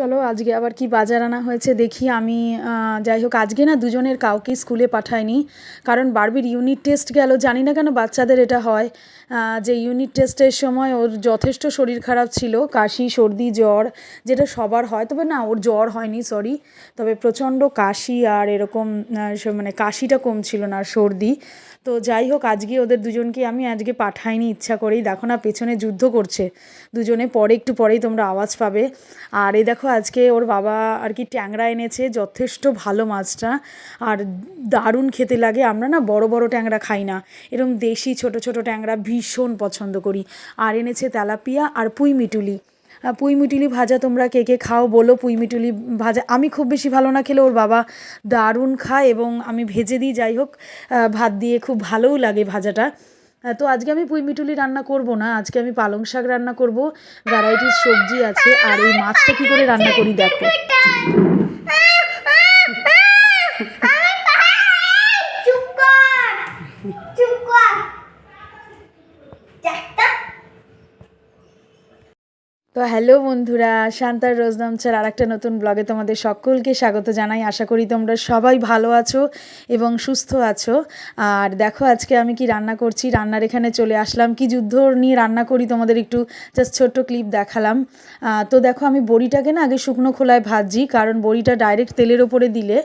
চলো, আজকে আবার কি বাজার আনা হয়েছে দেখি। আমি যাই হোক, আজকে না দুজনের কাউকে স্কুলে পাঠাইনি। কারণ বারবির ইউনিট টেস্ট গেল, জানি না কেন বাচ্চাদের এটা হয়। যে ইউনিট টেস্টের সময় ওর যথেষ্ট শরীর খারাপ ছিল, কাশি, সর্দি, জ্বর, যেটা সবার হয়। তবে না, ওর জ্বর হয়নি সরি তবে প্রচণ্ড কাশি আর এরকম মানে কাশিটা কম ছিল না সর্দি। তো যাই হোক, আজকে ওদের দুজনকে আমি আজকে পাঠাইনি, ইচ্ছা করেই। দেখো না, পেছনে যুদ্ধ করছে। দুজনে পরে, একটু পরেই তোমরা আওয়াজ পাবে। আর এই দেখো আজকে ওর বাবা আর কি ট্যাংরা এনেছে যথেষ্ট ভালো মাছটা। আর দারুণ খেতে লাগে আমরা না বড় বড় ট্যাংরা খাই না। এরকম দেশি ছোট ছোট ট্যাংরা ভীষণ পছন্দ করি। আর এনেছে তেলাপিয়া আর পুঁই মিটুলি। আহ, পুঁই মিটুলি ভাজা তোমরা কে কে খাও বলো পুঁই মিটুলি ভাজা। আমি খুব বেশি ভালো না খেলে ওর বাবা দারুণ খায় এবং আমি ভেজে দিই যাই হোক ভাত দিয়ে খুব ভালোও লাগে ভাজাটা। তো আজকে আমি পুঁই মিটুলি রান্না করব না, আজকে আমি পালং শাক রান্না করব ভ্যারাইটিস সবজি আছে, আর এই মাছটা কি করে রান্না করি দেখো চুপ কর চুপ কর চারটা তো হ্যালো বন্ধুরা, শান্তার রোজনামচার আর একটা নতুন ব্লগে তোমাদের সকলকে স্বাগত জানাই। আশা করি তোমরা সবাই ভালো আছো এবং সুস্থ আছো। আর দেখো আজকে আমি কি রান্না করছি, রান্নার এখানে চলে আসলাম। কি যুদ্ধ নিয়ে রান্না করি তোমাদের একটু জাস্ট ছোট্ট ক্লিপ দেখালাম। তো দেখো আমি বড়িটাকে না আগে শুকনো খোলায় ভাজি কারণ বড়িটা ডাইরেক্ট তেলের ওপরে দিলে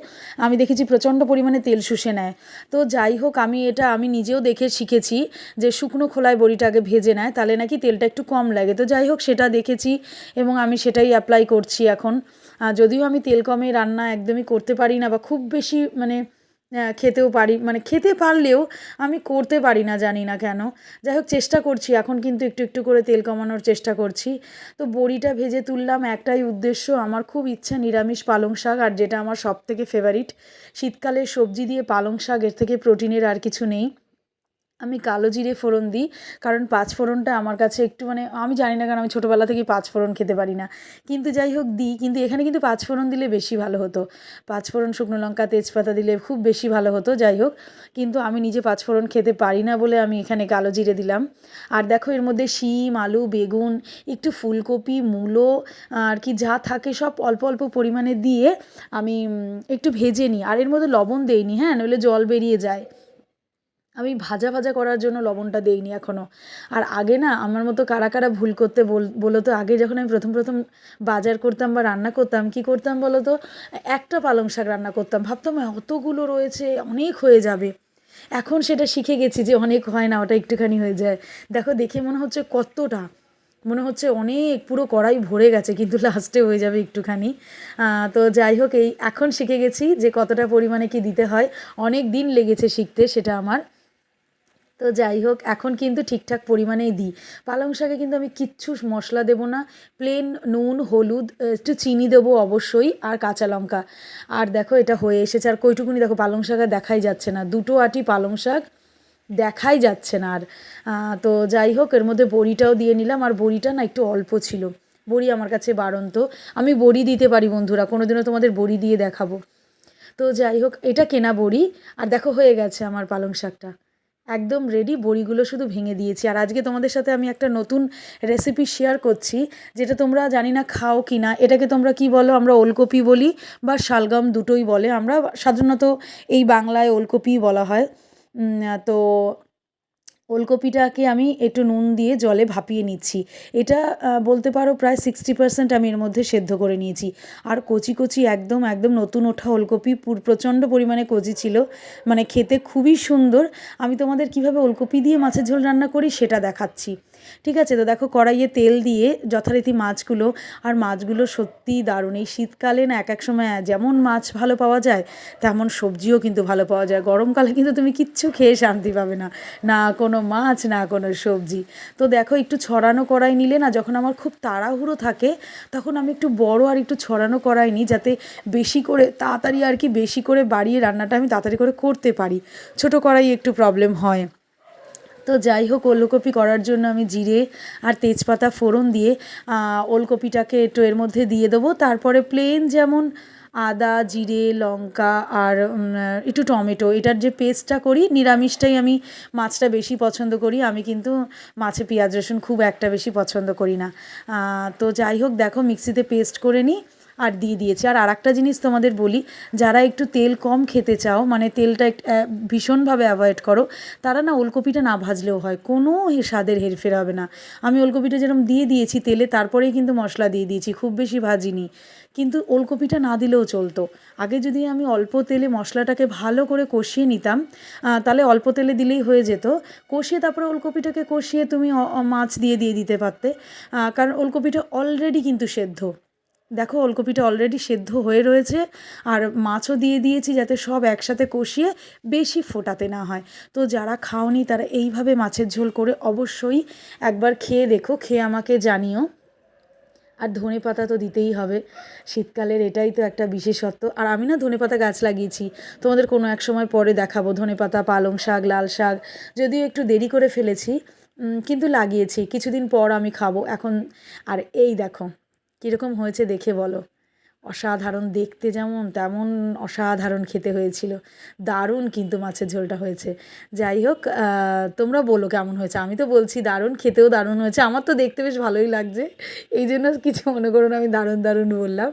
আমি দেখেছি প্রচণ্ড পরিমাণে তেল শুষে নেয়। তো যাই হোক, আমি এটা আমি নিজেও দেখে শিখেছি যে শুকনো খোলায় বড়িটাকে ভেজে নেয়, তাহলে নাকি তেলটা একটু কম লাগে। তো যাই হোক, সেটা দেখেছি। এবং আমি সেটাই অ্যাপ্লাই করছি এখন। যদিও আমি তেল কমে রান্না একদমই করতে পারি না বা খুব বেশি মানে খেতেও পারি মানে খেতে পারলেও আমি করতে পারি না জানি না কেন। যাই হোক, চেষ্টা করছি, এখন কিন্তু একটু একটু করে তেল কমানোর চেষ্টা করছি। তো বড়িটা ভেজে তুললাম, একটাই উদ্দেশ্য, আমার খুব ইচ্ছা নিরামিষ পালং শাক, আর যেটা আমার সব থেকে ফেভারিট শীতকালে সবজি দিয়ে পালং শাক, এর থেকে প্রোটিনের আর কিছু নেই। আমি কালো জিরে ফোড়ন দিই, কারণ পাঁচ ফোড়নটা আমার কাছে একটু মানে আমি জানি না কারণ আমি ছোটোবেলা থেকেই পাঁচ ফোড়ন খেতে পারি না। কিন্তু যাই হোক দিই, কিন্তু এখানে কিন্তু পাঁচ ফোড়ন দিলে বেশি ভালো হতো। পাঁচ ফোড়ন শুকনো লঙ্কা, তেজপাতা দিলে খুব বেশি ভালো হতো, যাই হোক। কিন্তু আমি নিজে পাঁচ ফোড়ন খেতে পারি না বলে আমি এখানে কালো জিরে দিলাম। আর দেখো এর মধ্যে শিম, আলু, বেগুন, একটু ফুলকপি, মূলো, আর কি যা থাকে সব অল্প অল্প পরিমাণে দিয়ে আমি একটু ভেজে নিই। আর এর মধ্যে লবণ দেইনি হ্যাঁ নইলে জল বেরিয়ে যায়। আমি ভাজা ভাজা করার জন্য লবণটা দেইনি এখনও আর আগে না আমার মতো কারা কারা ভুল করতে বল তো আগে যখন আমি প্রথম প্রথম বাজার করতাম বা রান্না করতাম, কি করতাম বলো তো একটা পালং শাক রান্না করতাম। ভাবতাম অতগুলো রয়েছে, অনেক হয়ে যাবে। এখন সেটা শিখে গেছি যে অনেক হয় না, ওটা একটুখানি হয়ে যায়। দেখো, দেখে মনে হচ্ছে কতটা, মনে হচ্ছে অনেক, পুরো কড়াই ভরে গেছে, কিন্তু লাস্টে হয়ে যাবে একটুখানি। তো যাই হোক, এই এখন শিখে গেছি যে কতটা পরিমাণে কি দিতে হয়। অনেক দিন লেগেছে শিখতে, সেটা আমার। তো যাই হোক, এখন কিন্তু ঠিকঠাক পরিমাণেই দিই। পালং শাকে কিন্তু আমি কিচ্ছু মশলা দেবো না প্লেন নুন, হলুদ একটু চিনি দেবো অবশ্যই, আর কাঁচা লঙ্কা। আর দেখো এটা হয়ে এসেছে, আর কইটুকুনি দেখো পালং শাকে দেখাই যাচ্ছে না, দুটো আটি পালং শাক দেখাই যাচ্ছে না আর। তো যাই হোক, এর মধ্যে বড়িটাও দিয়ে নিলাম, আর বড়িটা না একটু অল্প ছিল। বড়ি আমার কাছে বাড়ন্ত। আমি বড়ি দিতে পারি বন্ধুরা, কোনোদিনও তোমাদের বড়ি দিয়ে দেখাবো। তো যাই হোক, এটা কেনা বড়ি, আর দেখো হয়ে গেছে আমার পালং শাকটা। একদম রেডি বড়িগুলো শুধু ভেঙে দিয়েছি। আর আজকে তোমাদের সাথে আমি একটা নতুন রেসিপি শেয়ার করছি, যেটা তোমরা জানি না খাও কি না। এটাকে তোমরা কি বলো? আমরা ওলকপি বলি বা শালগম দুটোই বলে। আমরা সাধারণত এই বাংলায় ওলকপিই বলা হয়। তো ওলকপিটাকে আমি একটু নুন দিয়ে জলে ভাপিয়ে নিচ্ছি। এটা বলতে পারো প্রায় সিক্সটি পার্সেন্ট আমি এর মধ্যে সেদ্ধ করে নিয়েছি। আর কচি কচি একদম একদম নতুন ওঠা ওলকপি, পুর, প্রচণ্ড পরিমাণে কচি ছিল। মানে খেতে খুবই সুন্দর। আমি তোমাদের কীভাবে ওলকপি দিয়ে মাছের ঝোল রান্না করি সেটা দেখাচ্ছি। ঠিক আছে? তো দেখো কড়াইয়ে তেল দিয়ে যথারীতি মাছগুলো, আর মাছগুলো সত্যিই দারুণ। এই শীতকালে না এক এক সময় যেমন মাছ ভালো পাওয়া যায়, তেমন সবজিও কিন্তু ভালো পাওয়া যায়। গরমকালে কিন্তু তুমি কিচ্ছু খেয়ে শান্তি পাবে না। না কোনো মাছ, না কোনো সবজি। তো দেখো একটু ছড়ানো কড়াই নিলে না যখন আমার খুব তাড়াহুড়ো থাকে, তখন আমি একটু বড় আর একটু ছড়ানো কড়াই নিই যাতে বেশি করে, তাড়াতাড়ি আর কি বেশি করে বাড়িয়ে রান্নাটা আমি তাড়াতাড়ি করে করতে পারি। ছোট কড়াই একটু প্রবলেম হয়। তো যাই হোক ওলকপি করার জন্য আমি জিরে আর তেজপাতা ফোড়ন দিয়ে ওলকপিটাকে একটু এর মধ্যে দিয়ে দেবো। তারপরে প্লেন যেমন আদা, জিরে, লঙ্কা আর একটু টমেটো, এটার যে পেস্টটা করি, নিরামিষটাই আমি মাছটা বেশি পছন্দ করি। আমি কিন্তু মাছে পেঁয়াজ, রসুন খুব একটা বেশি পছন্দ করি না। তো যাই হোক দেখো মিক্সিতে পেস্ট করে নিই। আর দিয়ে দিয়েছি। আর আরেকটা জিনিস তোমাদের বলি, যারা একটু তেল কম খেতে চাও মানে তেলটা ভীষণভাবে অ্যাভয়েড করো, তারা না ওলকপিটা না ভাজলেও হয়, কোনো স্বাদের হেরফের হবে না। আমি ওলকপিটা যেরকম দিয়ে দিয়েছি তেলে, তারপরেই কিন্তু মশলা দিয়ে দিয়েছি, খুব বেশি ভাজিনি। কিন্তু ওলকপিটা না দিলেও চলতো। আগে যদি আমি অল্প তেলে মশলাটাকে ভালো করে কষিয়ে নিতাম তাহলে অল্প তেলে দিলেই হয়ে যেত। কষিয়ে তারপরে ওলকপিটাকে কষিয়ে তুমি মাছ দিয়ে দিয়ে দিতে পারতে। কারণ ওলকপিটা অলরেডি কিন্তু সেদ্ধ। দেখো, ওলকপিটা অলরেডি সেদ্ধ হয়ে রয়েছে আর মাছও দিয়ে দিয়েছি যাতে সব একসাথে কষিয়ে বেশি ফোটাতে না হয়। তো যারা খাওনি তারা এইভাবে মাছের ঝোল করে অবশ্যই একবার খেয়ে দেখো, খেয়ে আমাকে জানিও। আর ধনে পাতা তো দিতেই হবে। শীতকালের এটাই তো একটা বিশেষত্ব। আর আমি না ধনে পাতা গাছ লাগিয়েছি। তোমাদের কোনো এক সময় পরে দেখাবো। ধনে পাতা পালং শাক, লাল শাক। যদিও একটু দেরি করে ফেলেছি কিন্তু লাগিয়েছি। কিছুদিন পর আমি খাব। এখন, আর এই দেখো। কীরকম হয়েছে দেখে বলো। অসাধারণ দেখতে যেমন, তেমন অসাধারণ খেতে হয়েছিল। দারুণ কিন্তু মাছের ঝোলটা হয়েছে। যাই হোক তোমরা বলো কেমন হয়েছে। আমি তো বলছি দারুণ, খেতেও দারুণ হয়েছে। আমার তো দেখতে বেশ ভালোই লাগছে। এই জন্য কিছু মনে করো না, আমি দারুণ দারুণ বললাম।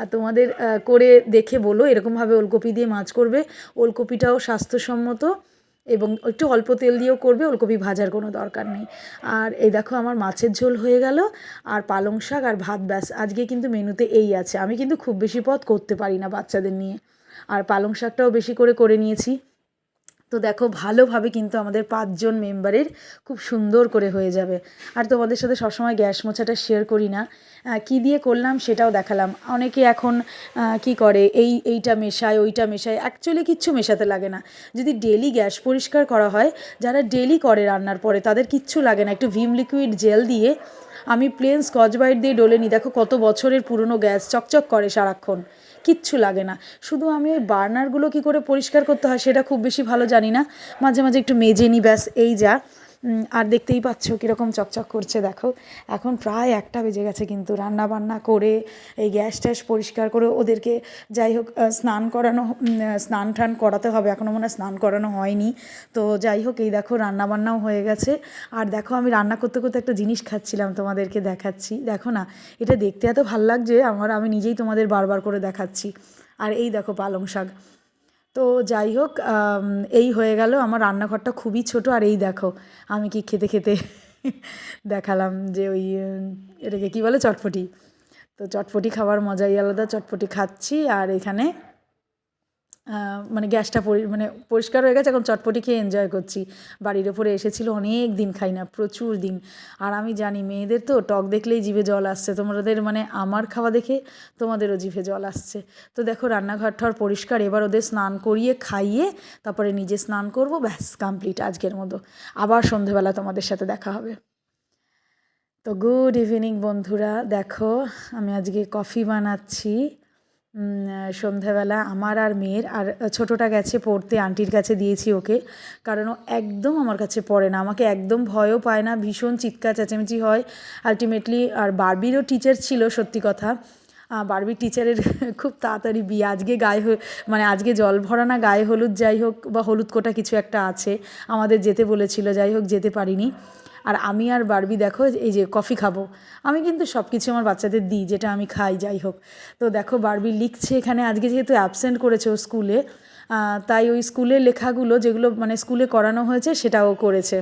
আর তোমাদের করে দেখে বলো, এরকমভাবে ওলকপি দিয়ে মাছ করবে। ওলকপিটাও স্বাস্থ্যসম্মত। এবং একটু অল্প তেল দিয়েও করবে, ওলকপি ভাজার কোনো দরকার নেই। আর এই দেখো আমার মাছের ঝোল হয়ে গেল, আর পালং শাক আর ভাত, ব্যাস। আজকে কিন্তু মেনুতে এই আছে। আমি কিন্তু খুব বেশি পথ করতে পারি না বাচ্চাদের নিয়ে। আর পালং শাকটাও বেশি করে করে নিয়েছি। তো দেখো, ভালোভাবে কিন্তু আমাদের পাঁচজন মেম্বারের খুব সুন্দর করে হয়ে যাবে। আর তোমাদের সাথে সবসময় গ্যাস মোছাটা শেয়ার করি না। কী দিয়ে করলাম সেটাও দেখালাম। অনেকে এখন কি করে, এই, এইটা মেশায়, ওইটা মেশায় অ্যাকচুয়ালি কিচ্ছু মেশাতে লাগে না। যদি ডেলি গ্যাস পরিষ্কার করা হয়, যারা ডেলি করে রান্নার পরে, তাদের কিচ্ছু লাগে না। একটু ভিম লিকুইড জেল দিয়ে আমি প্লেন স্কচ ব্রাইট দিয়ে ডলে নিই। দেখো কত বছরের পুরনো গ্যাস, চকচক করে সারাক্ষণ। কিচ্ছু লাগে না। শুধু আমি ওই বার্নারগুলো কী করে পরিষ্কার করতে হয় সেটা খুব বেশি ভালো জানি না। মাঝে মাঝে একটু মেজে নিই ব্যাস, এই যা। আর দেখতেই পাচ্ছ কীরকম চকচক করছে, দেখো। এখন প্রায় একটা বেজে গেছে কিন্তু রান্না বান্না করে, এই গ্যাস ট্যাস পরিষ্কার করে ওদেরকে যাই হোক স্নান করানো স্নান টান করাতে হবে। এখনও মনে হয় স্নান করানো হয়নি। তো যাই হোক, এই দেখো রান্না বান্নাও হয়ে গেছে। আর দেখো, আমি রান্না করতে করতে একটা জিনিস খাচ্ছিলাম তোমাদেরকে দেখাচ্ছি। দেখো না, এটা দেখতে এত ভালো লাগছে, আমার, আমি নিজেই তোমাদের বারবার করে দেখাচ্ছি। আর এই দেখো পালং শাক। তো যাই হোক এই হয়ে গেল। আমার রান্নাঘরটা খুবই ছোট, আর এই দেখো, আমি কি খেতে খেতে দেখালাম যে ওই এটাকে কী বলে? চটপটি। তো চটপটি খাওয়ার মজাই আলাদা, চটপটি খাচ্ছি, আর এখানে মানে গ্যাসটা পরি মানে পরিষ্কার হয়ে গেছে, এখন চটপটি খেয়ে এনজয় করছি। বাড়ির ওপরে এসেছিল অনেক দিন খাই না, প্রচুর দিন। আর আমি জানি, মেয়েদের তো টক দেখলেই জিভে জল আসছে। তোমাদের মানে আমার খাওয়া দেখে তোমাদেরও জিভে জল আসছে। তো দেখো, রান্নাঘর ঠর পরিষ্কার, এবার ওদের স্নান করিয়ে, খাইয়ে, তারপরে নিজে স্নান করব, ব্যাস কমপ্লিট আজকের মতো। আবার সন্ধেবেলা তোমাদের সাথে দেখা হবে। তো গুড ইভিনিং বন্ধুরা। দেখো, আমি আজকে কফি বানাচ্ছি। সন্ধ্যাবেলা আমার আর মেয়ের আর ছোটোটা গেছে পড়তে, আন্টির কাছে দিয়েছি ওকে, কারণ ও একদম আমার কাছে পড়ে না, আমাকে একদম ভয়ও পায় না, ভীষণ চিৎকার, চেঁচামেচি হয়। আলটিমেটলি আর বারবিরও টিচার ছিল, সত্যি কথা। বারবি টিচারের খুব তাড়াতাড়ি বিয়ে, আজকে গায়ে মানে আজকে জল ভরা না, গায়ে হলুদ যাই হোক বা হলুদ কোটা কিছু একটা আছে, আমাদের যেতে বলেছিল, যাই হোক যেতে পারিনি। আর আমি আর বারবি দেখো, এই যে কফি খাব। আমি কিন্তু সব কিছু আমার বাচ্চাদের দিই, যেটা আমি খাই, যাই হোক। তো দেখো, বারবি লিখছে এখানে, আজকে যেহেতু অ্যাবসেন্ট করেছে ও স্কুলে তাই ওই স্কুলের লেখাগুলো যেগুলো মানে স্কুলে করানো হয়েছে সেটাও করেছে।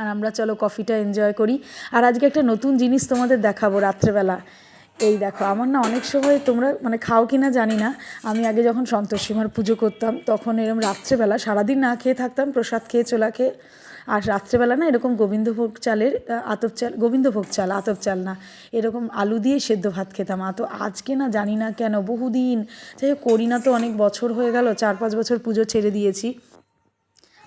আর আমরা চলো কফিটা এনজয় করি। আর আজকে একটা নতুন জিনিস তোমাদের দেখাবো রাত্রেবেলা। এই দেখো, আমার না অনেক সময় তোমরা মানে খাও কি না জানি না। আমি আগে যখন সন্তোষীমার পুজো করতাম, তখন এরকম রাত্রেবেলা সারাদিন না খেয়ে থাকতাম, প্রসাদ খেয়ে চোলা খেয়ে। আর রাত্রেবেলা না এরকম গোবিন্দভোগ চালের আতপ চাল, গোবিন্দভোগ চাল, আতপ চাল না, এরকম আলু দিয়ে সেদ্ধ ভাত খেতাম। আ তো আজকে না জানি না কেন বহুদিন, যাই করি না তো অনেক বছর হয়ে গেল, চার পাঁচ বছর পুজো ছেড়ে দিয়েছি।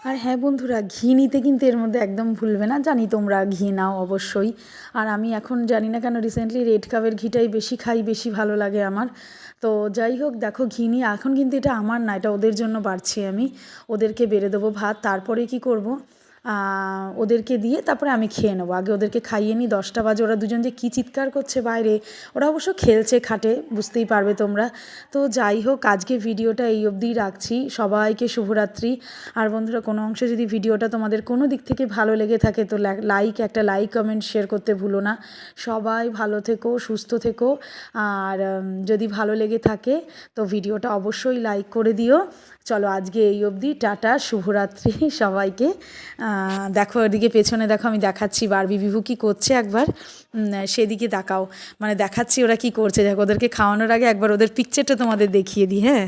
আর হ্যাঁ বন্ধুরা, ঘি নিতে কিন্তু এর মধ্যে একদম ভুলবে না। জানি তোমরা ঘি নাও অবশ্যই। আর আমি এখন জানি না কেন রিসেন্টলি রেড কাপের ঘিটাই বেশি খাই, বেশি ভালো লাগে আমার। তো যাই হোক, দেখো ঘি নিয়ে এখন কিন্তু এটা আমার না, এটা ওদের জন্য বাড়ছি আমি। ওদেরকে বেড়ে দেবো ভাত, তারপরে কি করব? ওদেরকে দিয়ে তারপরে আমি খেয়ে নেব। আগে ওদেরকে খাইয়ে নিই, দশটা বাজে, ওরা দুজন যে কী চিৎকার করছে বাইরে, ওরা অবশ্য খেলছে খাটে, বুঝতেই পারবে তোমরা। তো যাই হোক, আজকে ভিডিওটা এই অবধিই রাখছি। সবাইকে শুভরাত্রি। আর বন্ধুরা, কোনো অংশে যদি ভিডিওটা তোমাদের কোনো দিক থেকে ভালো লেগে থাকে, তো লাইক একটা লাইক কমেন্ট শেয়ার করতে ভুলো না। সবাই ভালো থেকো, সুস্থ থেকো। আর যদি ভালো লেগে থাকে, তো ভিডিওটা অবশ্যই লাইক করে দিও। চলো আজকে এই অবধি, টাটা, শুভরাত্রি সবাইকে। দেখো এদিকে, পেছনে দেখো আমি দেখাচ্ছি, বারবি বিভু কী করছে একবার। সেদিকে তাকাও। মানে দেখাচ্ছি ওরা কি করছে। দেখো, ওদেরকে খাওয়ানোর আগে একবার ওদের পিকচারটা তোমাদের দেখিয়ে দিই হ্যাঁ?